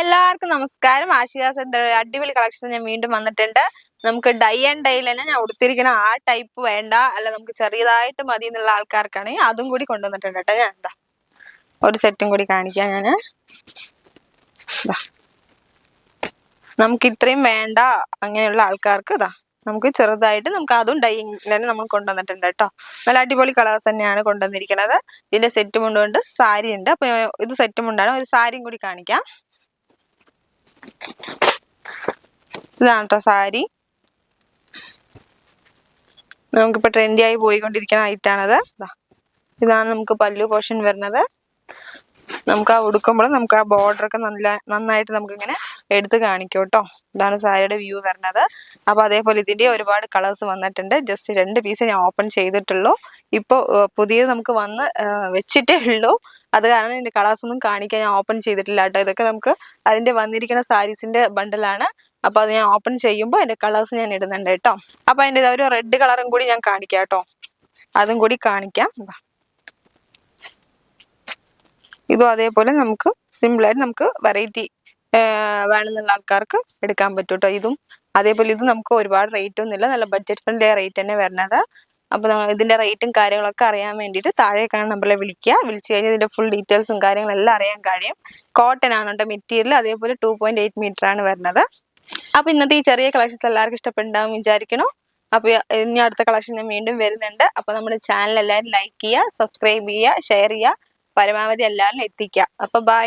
എല്ലാവർക്കും നമസ്കാരം. എന്താ അടിപൊളി കളക്ഷൻ ഞാൻ വീണ്ടും വന്നിട്ടുണ്ട്. നമുക്ക് ഡൈ ആൻഡ് ഡൈയിൽ തന്നെ ഞാൻ ഉടുത്തിരിക്കണ ആ ടൈപ്പ് വേണ്ട. അല്ല നമുക്ക് ചെറിയതായിട്ട് മതി എന്നുള്ള ആൾക്കാർക്കാണെങ്കിൽ അതും കൂടി കൊണ്ടുവന്നിട്ടുണ്ട് കേട്ടോ. ഞാൻ എന്താ ഒരു സെറ്റും കൂടി കാണിക്കാം ഞാൻ നമുക്ക് ഇത്രയും വേണ്ട അങ്ങനെയുള്ള ആൾക്കാർക്ക് ഇതാ നമുക്ക് ചെറുതായിട്ട് നമുക്ക് അതും ഡൈയിങ് തന്നെ നമ്മൾ കൊണ്ടുവന്നിട്ടുണ്ട് കേട്ടോ. നല്ല അടിപൊളി കളേഴ്സ് തന്നെയാണ് കൊണ്ടുവന്നിരിക്കുന്നത്. ഇതിന്റെ സെറ്റും ഉണ്ട് സാരി ഉണ്ട്. അപ്പൊ ഇത് സെറ്റും ഉണ്ടാണ്. ഒരു സാരിയും കൂടി കാണിക്കാം. ഇതാണ് സാരി. നമുക്കിപ്പോൾ ട്രെൻഡി ആയി പോയിക്കൊണ്ടിരിക്കുന്ന ഐറ്റാണത്. ഇതാണ് നമുക്ക് പല്ലു പോർഷൻ വരുന്നത്. നമുക്ക് ആ ഉടുക്കുമ്പോൾ നമുക്ക് ആ ബോർഡർ ഒക്കെ നല്ല നന്നായിട്ട് നമുക്ക് ഇങ്ങനെ എടുത്ത് കാണിക്കും കേട്ടോ ഇതാണ് സാരിയുടെ വ്യൂ വരുന്നത്. അപ്പോൾ അതേപോലെ ഇതിന്റെ ഒരുപാട് കളേഴ്സ് വന്നിട്ടുണ്ട്. ജസ്റ്റ് രണ്ട് പീസ് ഞാൻ ഓപ്പൺ ചെയ്തിട്ടുള്ളൂ. ഇപ്പോൾ പുതിയത് നമുക്ക് വന്ന് വെച്ചിട്ടേ ഉള്ളൂ. അത് കാരണം ഇതിന്റെ കളേഴ്സ് ഒന്നും കാണിക്കാൻ ഞാൻ ഓപ്പൺ ചെയ്തിട്ടില്ല കേട്ടോ. ഇതൊക്കെ നമുക്ക് അതിന്റെ വന്നിരിക്കുന്ന സാരീസിന്റെ ബണ്ടിലാണ്. അപ്പൊ അത് ഞാൻ ഓപ്പൺ ചെയ്യുമ്പോൾ അതിന്റെ കളേഴ്സ് ഞാൻ ഇടുന്നുണ്ട് കേട്ടോ. അപ്പോൾ അതിന്റെ ഒരു റെഡ് കളറും കൂടി ഞാൻ കാണിക്കാം കേട്ടോ. അതും കൂടി കാണിക്കാം. ഇതും അതേപോലെ നമുക്ക് സിമ്പിളായിട്ട് നമുക്ക് വെറൈറ്റി വേണമെന്നുള്ള ആൾക്കാർക്ക് എടുക്കാൻ പറ്റും കേട്ടോ ഇതും. അതേപോലെ ഇത് നമുക്ക് ഒരുപാട് റേറ്റ് ഒന്നുമില്ല നല്ല ബഡ്ജറ്റ് ഫ്രണ്ട്ലി റേറ്റ് തന്നെ വരുന്നത് അപ്പോൾ ഇതിന്റെ റേറ്റും കാര്യങ്ങളൊക്കെ അറിയാൻ വേണ്ടിയിട്ട് താഴെ കാണുന്ന വിളിക്കുക. വിളിച്ചു കഴിഞ്ഞാൽ ഇതിന്റെ ഫുൾ ഡീറ്റെയിൽസും കാര്യങ്ങളും എല്ലാം അറിയാൻ കഴിയും. കോട്ടൺ ആണ് കേട്ടോ മെറ്റീരിയൽ അതേപോലെ ടു പോയിന്റ് എയ്റ്റ് മീറ്റർ ആണ് വരുന്നത് അപ്പൊ ഇന്നത്തെ ഈ ചെറിയ കളക്ഷൻസ് എല്ലാവർക്കും ഇഷ്ടപ്പെടുന്നുണ്ടാവും വിചാരിക്കുന്നു. അപ്പൊ ഇനി അടുത്ത കളക്ഷൻ ഞാൻ വീണ്ടും വരുന്നുണ്ട്. അപ്പൊ നമ്മുടെ ചാനൽ എല്ലാവരും ലൈക്ക് ചെയ്യുക സബ്സ്ക്രൈബ് ചെയ്യുക ഷെയർ ചെയ്യുക പരമാവധി എല്ലാവരും എത്തിക്കുക. അപ്പൊ ബൈ